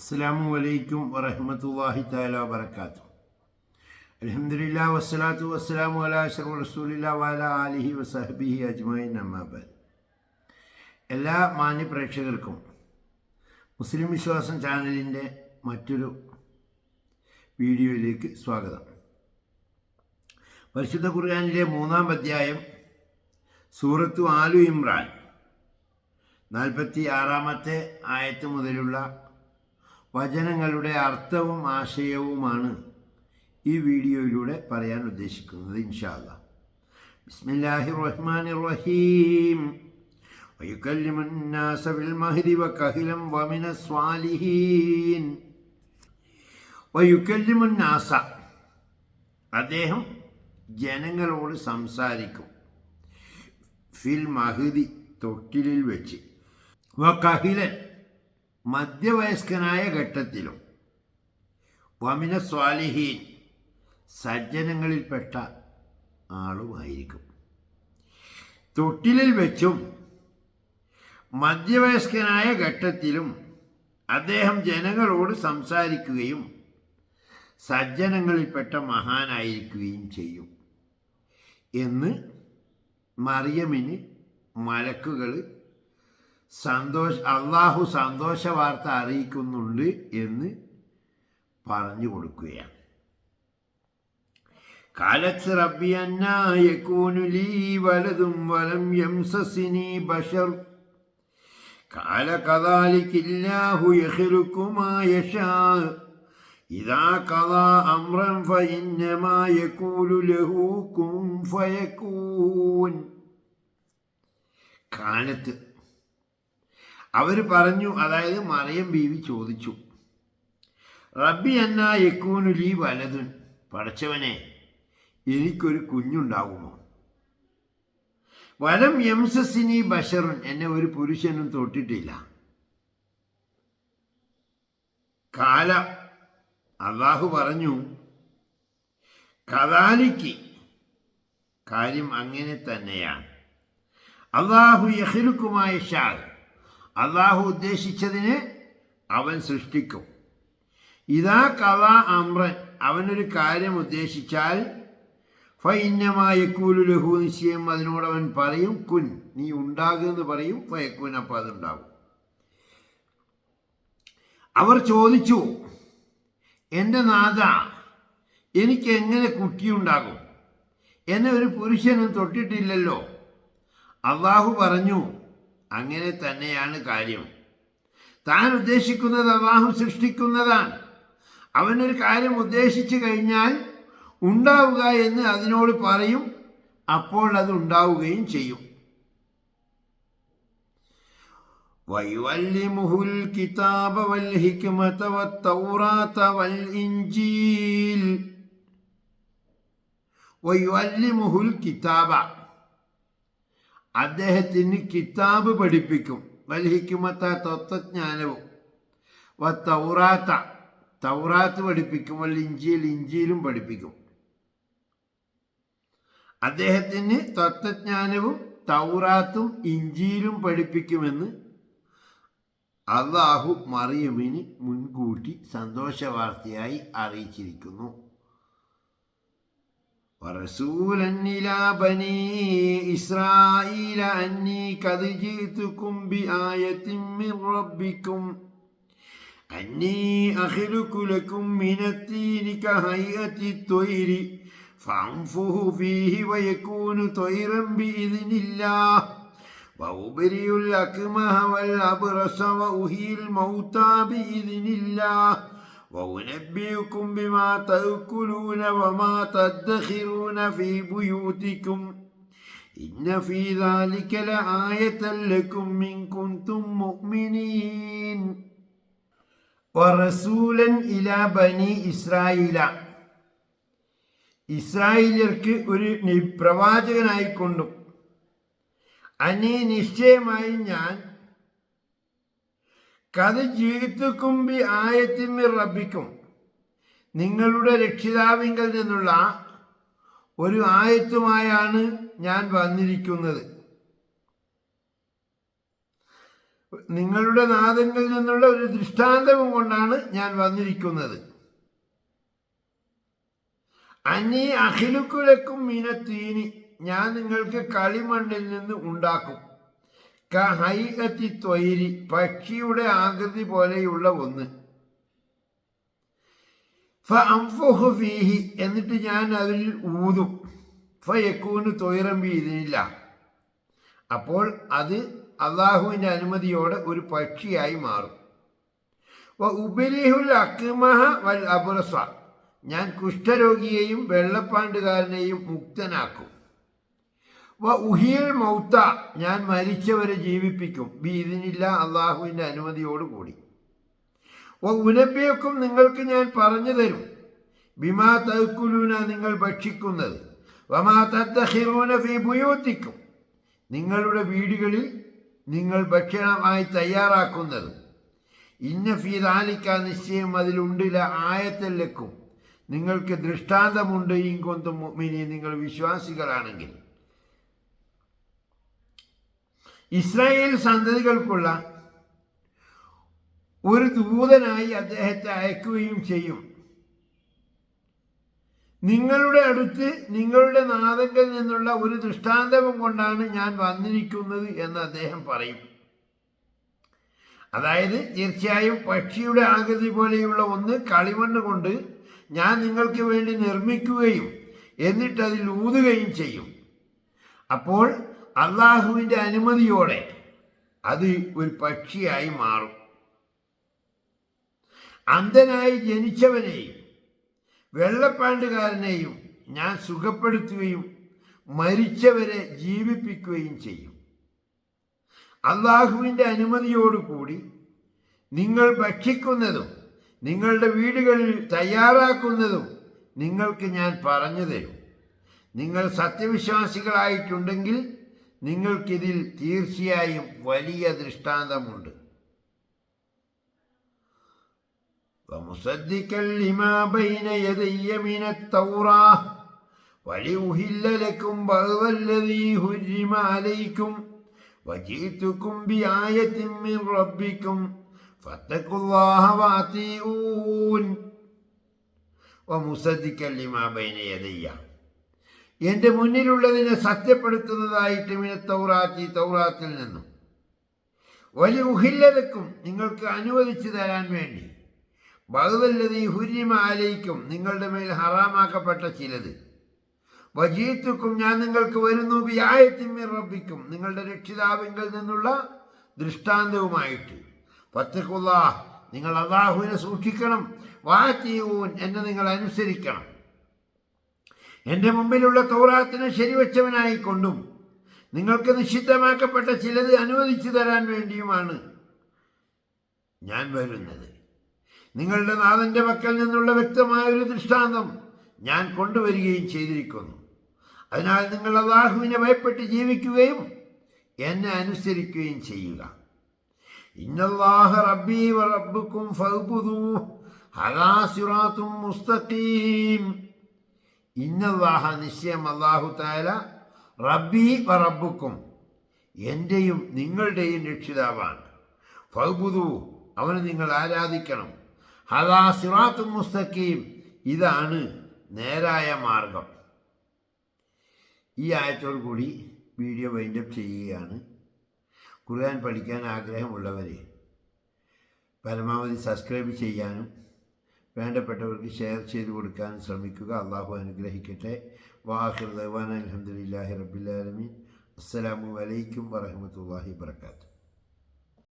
അസ്സാമു അലൈക്കും വറഹമത്തല്ലാഹി താല വബർക്കാത്തു അലഹമില്ല വസ്സലാത്തു വസ്സലാമു അലാ അഷറു റസൂലില്ല വാല ആലിഹി വസഹബിഹി അജ്മൈൻ അമ്മാബാദ് എല്ലാ മാന്യ പ്രേക്ഷകർക്കും മുസ്ലിം വിശ്വാസം ചാനലിന്റെ മറ്റൊരു വീഡിയോയിലേക്ക് സ്വാഗതം. പരിശുദ്ധ ഖുർആാനിലെ മൂന്നാം അധ്യായം സൂറത്തു ആലു ഇമ്രാൻ നാൽപ്പത്തി ആറാമത്തെ ആയത്ത് മുതലുള്ള വചനങ്ങളുടെ അർത്ഥവും ആശയവുമാണ് ഈ വീഡിയോയിലൂടെ പറയാൻ ഉദ്ദേശിക്കുന്നത് ഇൻഷാല്ല ബിസ്മില്ലാഹി റഹ്മാൻ റഹീം ويكلم الناس بالمهد وكهلا ومن الصالحين ويكلم الناس അദ്ദേഹം ജനങ്ങളോട് സംസാരിക്കും ഫിൽ മഹദി തൊട്ടിലിൽ വെച്ച് വ കഹിലൻ മധ്യവയസ്കനായ ഘട്ടത്തിലും വമിന സ്വാലിഹീൻ സജ്ജനങ്ങളിൽപ്പെട്ട ആളുമായിരിക്കും. തൊട്ടിലിൽ വെച്ചും മധ്യവയസ്കനായ ഘട്ടത്തിലും അദ്ദേഹം ജനങ്ങളോട് സംസാരിക്കുകയും സജ്ജനങ്ങളിൽപ്പെട്ട മഹാനായിരിക്കുകയും ചെയ്യും എന്ന് മറിയമിന് മലക്കുകൾ സന്തോഷ അള്ളാഹു സന്തോഷ വാർത്ത അറിയിക്കുന്നുണ്ട് എന്ന് പറഞ്ഞു കൊടുക്കുകയാണ്. കാലത്ത് റബ്ബി അന്നായക്കൂനുലീ വലതും വലം യംസസിനി ബഷർ. കാല കദാലിക്കില്ലാഹു യഖ്ലുക്കുമാ യശാ. ഇദാ ഖദാ അംറൻ ഫഇന്നമാ യഖൂലു ലഹു കുൻ ഫയകൂൻ കാലത്ത് അവർ പറഞ്ഞു അതായത് മറിയം ബീവി ചോദിച്ചു റബ്ബി എന്നാ യക്കൂനുലി വലതുൻ പടച്ചവനെ എനിക്കൊരു കുഞ്ഞുണ്ടാകുമോ? വലം യംസസിനി ബഷറുൻ എന്നെ ഒരു പുരുഷനും തൊട്ടിട്ടില്ല. കാല അള്ളാഹു പറഞ്ഞു കഥാലിക്ക് കാര്യം അങ്ങനെ തന്നെയാണ്. അള്ളാഹു യഹിലുക്കുമായ ഷാഹ് അള്ളാഹു ഉദ്ദേശിച്ചതിന് അവൻ സൃഷ്ടിക്കും. ഇതാ കഥ അമ്രൻ അവനൊരു കാര്യം ഉദ്ദേശിച്ചാൽ ഫൈന്യമായ കൂലു ലഹു നിശ്ചയം അതിനോട് അവൻ പറയും കുൻ നീ ഉണ്ടാകുമെന്ന് പറയും ഫയക്കുൻ അപ്പം അതുണ്ടാകും. അവർ ചോദിച്ചു എന്റെ നാഥ എനിക്ക് എങ്ങനെ കുട്ടിയുണ്ടാകും? എന്നെ ഒരു പുരുഷനും തൊട്ടിട്ടില്ലല്ലോ. അള്ളാഹു പറഞ്ഞു അങ്ങനെ തന്നെയാണ് കാര്യം താൻ ഉദ്ദേശിക്കുന്നത് അള്ളാഹു സൃഷ്ടിക്കുന്നതാണ് അവനൊരു കാര്യം ഉദ്ദേശിച്ചു കഴിഞ്ഞാൽ ഉണ്ടാവുക എന്ന് അതിനോട് പറയും അപ്പോൾ അത് ഉണ്ടാവുകയും ചെയ്യും ويعلمه الكتاب والحكمة والتوراة والإنجيل ويعلمه الكتاب അദ്ദേഹത്തിന് കിതാബ് പഠിപ്പിക്കും. വൽഹിക്കുമത്ത തത്വജ്ഞാനവും. വ തൗറാത്ത തൗറാത്ത് പഠിപ്പിക്കും. വൽ ഇഞ്ചിയിൽ ഇഞ്ചിയിലും പഠിപ്പിക്കും. അദ്ദേഹത്തിന് തത്വജ്ഞാനവും തൗറാത്തും ഇഞ്ചിയിലും പഠിപ്പിക്കുമെന്ന് അള്ളാഹു മറിയമിന് മുൻകൂട്ടി സന്തോഷവാർത്തയായി അറിയിച്ചിരിക്കുന്നു. ورسولا إلى بني إسرائيل أني قد جئتكم بآية من ربكم أني أخلق لكم من التين كهيئة الطير فأنفه فيه ويكون طيرا بإذن الله وأبرئ الأكمه والأبرص وأحيي الموتى بإذن الله وأنبئكم بما تأكلون وما تدخرون في بيوتكم إن في ذلك لآية لكم إن كنتم مؤمنين ورسولا إلى بني إسرائيل ഇസ്രായേലിയർക്ക് ഒരു പ്രവാചകനായിക്കൊണ്ടും അനേ നിശ്ചയമായി ഞാൻ കഥ ജീവിതക്കുമ്പി ആയത്തിമ്മി റബ്ബിക്കും. നിങ്ങളുടെ രക്ഷിതാവിങ്കൽ നിന്നുള്ള ഒരു ആയത്തുമായാണ് ഞാൻ വന്നിരിക്കുന്നത്. നിങ്ങളുടെ നാദങ്ങളിൽ നിന്നുള്ള ഒരു ദൃഷ്ടാന്തവും കൊണ്ടാണ് ഞാൻ വന്നിരിക്കുന്നത്. അനി അഖിലുക്കുലക്കും മീനത്തീനി ഞാൻ നിങ്ങൾക്ക് കളിമണ്ണിൽ നിന്ന് ഉണ്ടാക്കും. കഹൈഅത്തി ത്വൈരി പക്ഷിയുടെ ആകൃതി പോലെയുള്ള ഒന്ന്. എന്നിട്ട് ഞാൻ അതിൽ ഊതും. ഫയക്കൂന് തൊയറം വീതിനില്ല അപ്പോൾ അത് അള്ളാഹുവിന്റെ അനുമതിയോടെ ഒരു പക്ഷിയായി മാറും. ഉബലിഹുൽ അക്മഹ വൽ അബുറസ ഞാൻ കുഷ്ഠരോഗിയെയും വെള്ളപ്പാണ്ടുകാരനെയും മുക്തനാക്കും. മൗത്ത ഞാൻ മരിച്ചവരെ ജീവിപ്പിക്കും. ബി ഇതിനില്ല അള്ളാഹുവിന്റെ അനുമതിയോടുകൂടി. വ ഉനബിയക്കും നിങ്ങൾക്ക് ഞാൻ പറഞ്ഞു തരും. ബിമാ തൽക്കുലൂന നിങ്ങൾ ഭക്ഷിക്കുന്നത്. വമാ തദ്ദഹിറൂന ഫി നിങ്ങളുടെ വീടുകളിൽ നിങ്ങൾ ഭക്ഷണമായി തയ്യാറാക്കുന്നത്. ഇന്ന ഫീ ദാലിക്ക നിശ്ചയം അതിലുണ്ടില്ല ആയത്തല്ലക്കും നിങ്ങൾക്ക് ദൃഷ്ടാന്തമുണ്ട് ഈ കൊന്തും മുഅ്മിനീൻ നിങ്ങൾ വിശ്വാസികളാണെങ്കിൽ. ഇസ്രായേൽ സന്തതികൾക്കുള്ള ഒരു ദൂതനായി അദ്ദേഹത്തെ അയക്കുകയും ചെയ്യും. നിങ്ങളുടെ അടുത്ത് നിങ്ങളുടെ നാഥങ്കിൽ നിന്നുള്ള ഒരു ദൃഷ്ടാന്തവും കൊണ്ടാണ് ഞാൻ വന്നിരിക്കുന്നത് എന്ന് അദ്ദേഹം പറയും. അതായത് തീർച്ചയായും പക്ഷിയുടെ ആകൃതി പോലെയുള്ള ഒന്ന് കളിമണ്ണ് കൊണ്ട് ഞാൻ നിങ്ങൾക്ക് വേണ്ടി നിർമ്മിക്കുകയും എന്നിട്ട് അതിൽ ഊതുകയും ചെയ്യും. അപ്പോൾ അള്ളാഹുവിന്റെ അനുമതിയോടെ അത് ഒരു പക്ഷിയായി മാറും. അന്ധനായി ജനിച്ചവനെയും വെള്ളപ്പാണ്ടുകാരനെയും ഞാൻ സുഖപ്പെടുത്തുകയും മരിച്ചവരെ ജീവിപ്പിക്കുകയും ചെയ്യും. അള്ളാഹുവിന്റെ അനുമതിയോടുകൂടി നിങ്ങൾ ഭക്ഷിക്കുന്നതും നിങ്ങളുടെ വീടുകളിൽ തയ്യാറാക്കുന്നതും നിങ്ങൾക്ക് ഞാൻ പറഞ്ഞു തരും. നിങ്ങൾ സത്യവിശ്വാസികളായിട്ടുണ്ടെങ്കിൽ നിങ്ങൾക്കിതിൽ തീർച്ചയായും വലിയ ദൃഷ്ടാന്തമുണ്ട് ومصدقا لما بين يدي من التوراة ولأهل لكم بعض الذي هرم عليكم وجئتكم بآية من ربكم فاتقوا الله وأطيعون ومصدقا لما بين يدي എന്റെ മുന്നിലുള്ളതിനെ സത്യപ്പെടുത്തുന്നതായിട്ട് മിന തൗറാത്തി തൗറാത്തിൽ നിന്നും. വലിയ ഉഹില്ലതക്കും നിങ്ങൾക്ക് അനുവദിച്ചു തരാൻ വേണ്ടി. ബഹുതല്ലതി ഹുരിമ ആലയിക്കും നിങ്ങളുടെ മേൽ ഹറാമാക്കപ്പെട്ട ചിലത്. വജീത്തുക്കും ഞാൻ നിങ്ങൾക്ക് വരുന്നു വ്യായത്തിന്മേൽ റബ്ബിക്കും. നിങ്ങളുടെ രക്ഷിതാവിങ്കിൽ നിന്നുള്ള ദൃഷ്ടാന്തവുമായിട്ട്. പത്തക്കുള്ള നിങ്ങൾ അള്ളാഹുവിനെ സൂക്ഷിക്കണം. വാറ്റീവൂൻ എന്നെ നിങ്ങൾ അനുസരിക്കണം. എന്റെ മുമ്പിലുള്ള തൗറാത്തിനെ ശരിവച്ചവനായിക്കൊണ്ടും നിങ്ങൾക്ക് നിഷിദ്ധമാക്കപ്പെട്ട ചിലത് അനുവദിച്ചു തരാൻ വേണ്ടിയുമാണ് ഞാൻ വരുന്നത്. നിങ്ങളുടെ നാഥന്റെ പക്കൽ നിന്നുള്ള വ്യക്തമായ ഒരു ദൃഷ്ടാന്തം ഞാൻ കൊണ്ടുവരികയും ചെയ്തിരിക്കുന്നു. അതിനാൽ നിങ്ങൾ അള്ളാഹുവിനെ ഭയപ്പെട്ട് ജീവിക്കുകയും എന്നെ അനുസരിക്കുകയും ചെയ്യുക. ഇന്നല്ലാഹ റബ്ബി റബ്ബുക്കും ഫൗബുദൂ സിറാത്തും മുസ്തഖീം. ഇന്നല്ലാഹ നിശ്ചയം അള്ളാഹു തആല റബ്ബി വ റബ്ബുക്കും എന്റെയും നിങ്ങളുടെയും രക്ഷിതാവാണ്. ഫൗബുദു അവനെ നിങ്ങൾ ആരാധിക്കണം. ഹദാ സിറാത്തും മുസ്തഖീം ഇതാണ് നേരായ മാർഗം. ഈ ആയത്തോടു കൂടി വീഡിയോ വൈൻഡപ്പ് ചെയ്യുകയാണ്. ഖുർആൻ പഠിക്കാൻ ആഗ്രഹമുള്ളവരെ പരമാവധി സബ്സ്ക്രൈബ് ചെയ്യാനും വേണ്ടപ്പെട്ടവർക്ക് ഷെയർ ചെയ്തു കൊടുക്കാൻ ശ്രമിക്കുക. അള്ളാഹു അനുഗ്രഹിക്കട്ടെ. വാഹിർ ദവാൻ അലഹമുല്ലാഹി റബ്ബിലാലമീൻ അസ്സലാമു അലൈക്കും വറഹമത്തല്ലാഹി വർക്കാത്തു